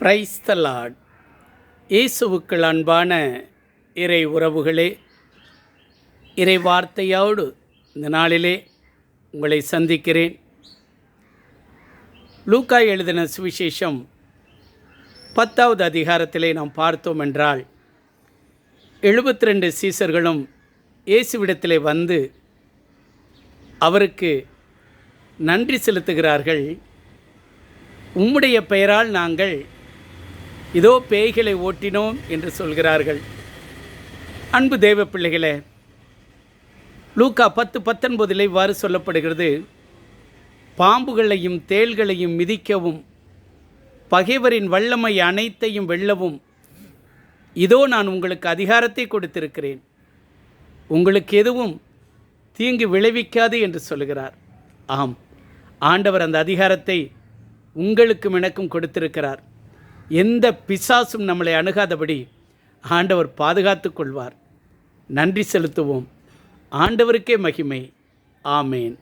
Praise the Lord இயேசுவுக்கள் அன்பான இறை உறவுகளே இறை வார்த்தையோடு இந்த நாளிலே உங்களை சந்திக்கிறேன். லூக்கா எழுதின சுவிசேஷம் பத்தாவது அதிகாரத்திலே நாம் பார்த்தோம் என்றால் எழுபத்தி ரெண்டு சீசர்களும் இயேசுவிடத்திலே வந்து அவருக்கு நன்றி செலுத்துகிறார்கள். உம்முடைய பெயரால் நாங்கள் இதோ பேய்களை ஓட்டினோம் என்று சொல்கிறார்கள். அன்பு தேவ பிள்ளைகளே லூக்கா பத்து பத்தொன்பதில் இவ்வாறு சொல்லப்படுகிறது. பாம்புகளையும் தேள்களையும் மிதிக்கவும் பகைவரின் வல்லமை அனைத்தையும் வெல்லவும் இதோ நான் உங்களுக்கு அதிகாரத்தை கொடுத்திருக்கிறேன். உங்களுக்கு எதுவும் தீங்கு விளைவிக்காது என்று சொல்கிறார். ஆம் ஆண்டவர் அந்த அதிகாரத்தை உங்களுக்கும் எனக்கும் கொடுத்திருக்கிறார். எந்த பிசாசும் நம்மளை அணுகாதபடி ஆண்டவர் பாதுகாத்து கொள்வார். நன்றி செலுத்துவோம். ஆண்டவருக்கே மகிமை. ஆமேன்.